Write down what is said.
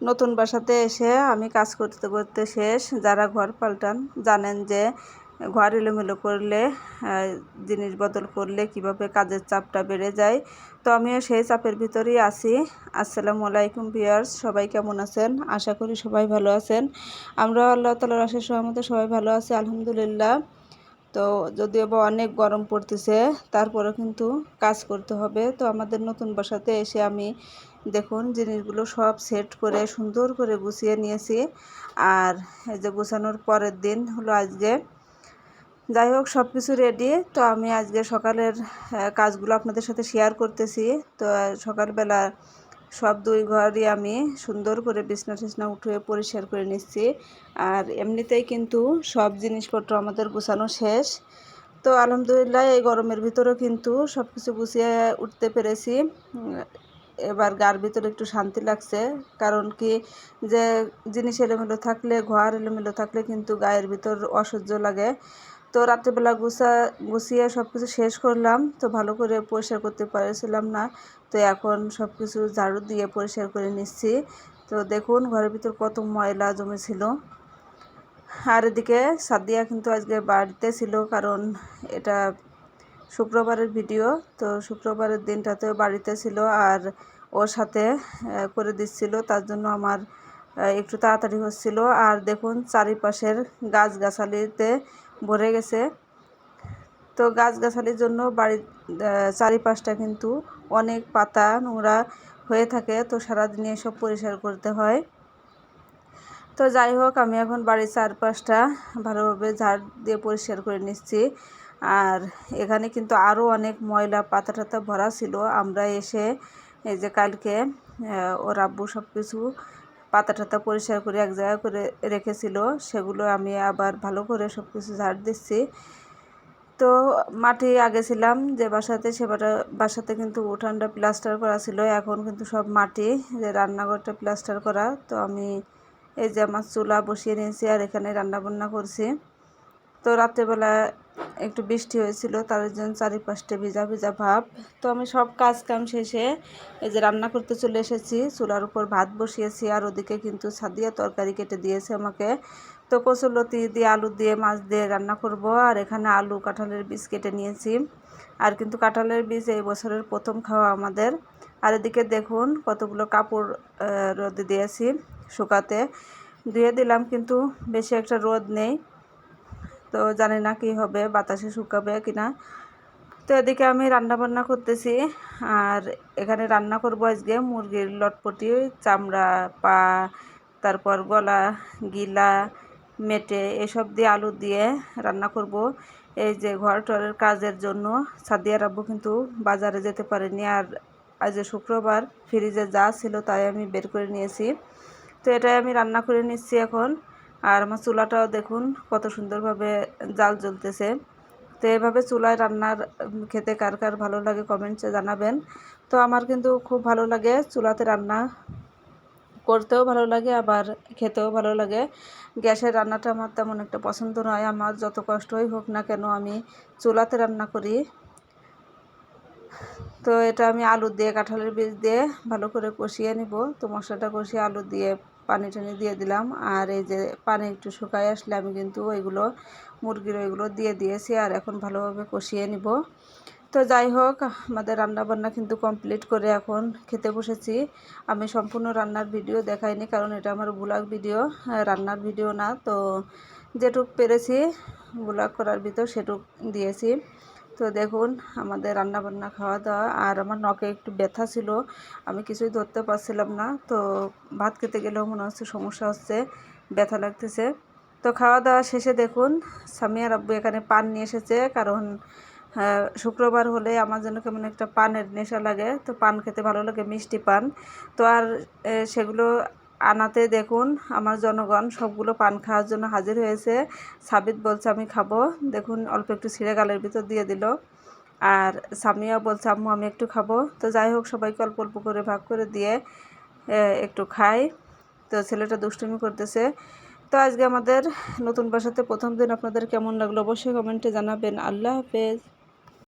নতুন বাসাতে এসে আমি কাজ করতে করতে শেষ। যারা ঘর পাল্টান জানেন যে ঘর এলোমেলো করলে জিনিস বদল করলে কীভাবে কাজের চাপটা বেড়ে যায়। তো আমিও সেই চাপের ভিতরেই আছি। আসসালামু আলাইকুম বিয়ার্স সবাই কেমন আছেন? আশা করি সবাই ভালো আছেন। আমরা আল্লাহ তালার আশের সহমতে সবাই ভালো আছি, আলহামদুলিল্লাহ। তো যদিও বা অনেক গরম পড়তেছে তারপরে কিন্তু কাজ করতে হবে। তো আমাদের নতুন বাসাতে এসে আমি দেখুন জিনিসগুলো সব সেট করে, সুন্দর করে গুছিয়ে নিয়েছি। আর এই যে গুছানোর পরের দিন হলো আজকে। যাই হোক সব কিছু রেডি তো আমি আজকে সকালের কাজগুলো আপনাদের সাথে শেয়ার করতেছি। তো সকালবেলা সব দুই ঘরই আমি সুন্দর করে বিছনা টিছনা উঠে পরিষ্কার করে নিচ্ছি। আর এমনিতেই কিন্তু সব জিনিসপত্র আমাদের গুছানো শেষ। তো আলহামদুলিল্লাহ এই গরমের ভিতরেও কিন্তু সব কিছু গুছিয়ে উঠতে পেরেছি। এবার গার ভিতরে একটু শান্তি লাগছে। কারণ কি যে জিনিস এলোমেলো থাকলে, ঘর এলোমেলো থাকলে কিন্তু গায়ের ভিতর অসহ্য লাগে। তো রাত্রেবেলা গুছা, গুছিয়ে সব কিছু শেষ করলাম। তো ভালো করে পরিষ্কার করতে পারছিলাম না। তো এখন সব কিছু ঝাড়ু দিয়ে পরিষ্কার করে নিচ্ছি। তো দেখুন ঘরের ভিতর কত ময়লা জমেছিল। আর এদিকে সাদিয়া কিন্তু আজকে বাড়িতে ছিল কারণ এটা শুক্রবারের ভিডিও। তো শুক্রবারের দিনটাতেও বাড়িতে ছিল আর ওর সাথে করে দিচ্ছিল। তার জন্য আমার একটু তাড়াতাড়ি হচ্ছিল। আর দেখুন চারিপাশের গাছগাছালিতে ভরে গেছে। তো গাছগাছালির জন্য বাড়ির চারিপাশটা কিন্তু অনেক পাতা নোংরা হয়ে থাকে। তো সারাদিন এসব পরিষ্কার করতে হয়। তো যাই হোক, আমি এখন বাড়ির চারপাশটা ভালোভাবে ঝাড় দিয়ে পরিষ্কার করে নিচ্ছি। আর এখানে কিন্তু আরও অনেক ময়লা, পাতা টাতা ভরা ছিল। আমরা এসে এই যে কালকে ওর আব্বু সব কিছু পাতা টাতা পরিষ্কার করে এক জায়গায় করে রেখেছিল, সেগুলো আমি আবার ভালো করে সব কিছু ঝাড় দিচ্ছি। তো মাটি আগে ছিলাম যে বাসাতে, সে বাসাতে কিন্তু উঠানটা প্লাস্টার করা ছিল, এখন কিন্তু সব মাটি, যে রান্নাঘরটা প্লাস্টার করা। তো আমি এই যে আমার চুলা বসিয়ে নিয়েছি আর এখানে রান্না বান্না করছি। তো রাত্রেবেলা একটু বৃষ্টি হয়েছিল, তার জন্য চারিপাশটা ভিজা ভিজা ভাব। তো আমি সব কাজ কাম শেষে এই যে রান্না করতে চলে এসেছি, চুলার উপর ভাত বসিয়েছি আর ওদিকে কিন্তু সাদিয়া তরকারি কেটে দিয়েছে আমাকে। তো কচুলতি দিয়ে, আলু দিয়ে, মাছ দিয়ে রান্না করব আর এখানে আলু, কাঁঠালের বীজ কেটে নিয়েছি। আর কিন্তু কাঁঠালের বীজ এই বছরের প্রথম খাওয়া আমাদের। আর এদিকে দেখুন কতগুলো কাপড় রোদে দিয়েছি শুকাতে। ধুয়ে দিলাম কিন্তু বেশি একটা রোদ নেই। তো জানি না কি হবে, বাতাসে শুকাবে কি না। তো এদিকে আমি রান্না বান্না করতেছি, আর এখানে রান্না করব আজকে মুরগির লটপটি, চামড়া, পা, তারপর গলা, গিলা, মেটে এসব দিয়ে আলু দিয়ে রান্না করব। এই যে ঘর টরের কাজের জন্য সাদিয়ার আব্বু কিন্তু বাজারে যেতে পারেনি, আর আজ শুক্রবার ফ্রিজে যা ছিল তাই আমি বের করে নিয়েছি। তো এটাই আমি রান্না করে নিচ্ছি এখন। আর আমার চুলাটাও দেখুন কত সুন্দরভাবে জাল জ্বলতেছে। তো এভাবে চুলায় রান্নার খেতে কার কার ভালো লাগে কমেন্টসে জানাবেন। তো আমার কিন্তু খুব ভালো লাগে চুলাতে রান্না করতেও ভালো লাগে, আবার খেতেও ভালো লাগে। গ্যাসের রান্নাটা আমার তেমন একটা পছন্দ নয়। আমার যত কষ্টই হোক না কেন আমি চুলাতে রান্না করি। তো এটা আমি আলু দিয়ে, কাঁঠালের বীজ দিয়ে ভালো করে কষিয়ে নিব। তো মশলাটা কষিয়ে আলু দিয়ে পানি টানি দিয়ে দিলাম। আর এই যে পানি একটু শুকায় আসলে আমি কিন্তু ওইগুলো, মুরগির ওইগুলো দিয়ে দিয়েছি আর এখন ভালোভাবে কষিয়ে নিব। তো যাই হোক, আমাদের রান্না বান্না কিন্তু কমপ্লিট করে এখন খেতে বসেছি। আমি সম্পূর্ণ রান্নার ভিডিও দেখাইনি কারণ এটা আমার ব্লগ ভিডিও, রান্নার ভিডিও না। তো যেটুক পেরেছি ব্লগ করার ভিতর সেটুক দিয়েছি। তো দেখুন, আমাদের রান্না বান্না খাওয়া দাওয়া আর আমার নখে একটু ব্যথা ছিল, আমি কিছুই ধরতে পারছিলাম না। তো ভাত খেতে গেলেও মনে হচ্ছে সমস্যা হচ্ছে, ব্যথা লাগতেছে। তো খাওয়া দাওয়া শেষে দেখুন সামিয়ার আব্বু এখানে পান নিয়ে এসেছে, কারণ শুক্রবার হলে আমার জন্য কেমন একটা পানের নেশা লাগে। তো পান খেতে ভালো লাগে, মিষ্টি পান। তো আর সেগুলো আনাতে দেখুন, আমার জনগণ সবগুলো পান খাওয়ার জন্য হাজির হয়েছে। সাবিত বলছে, আমি খাব। দেখুন, অল্প একটু ছিঁড়ে গালের ভিতর দিয়ে দিল। আর সামিয়া বলছে, আম্মু, আমি একটু খাব। তো যাই হোক, সবাইকে অল্প অল্প করে ভাগ করে দিয়ে একটু খাই। তো ছেলেটা দুষ্টুমি করতেছে। তো আজকে আমাদের নতুন বাসাতে প্রথম দিন। আপনাদের কেমন লাগল অবশ্যই কমেন্টে জানাবেন। আল্লাহ হাফেজ।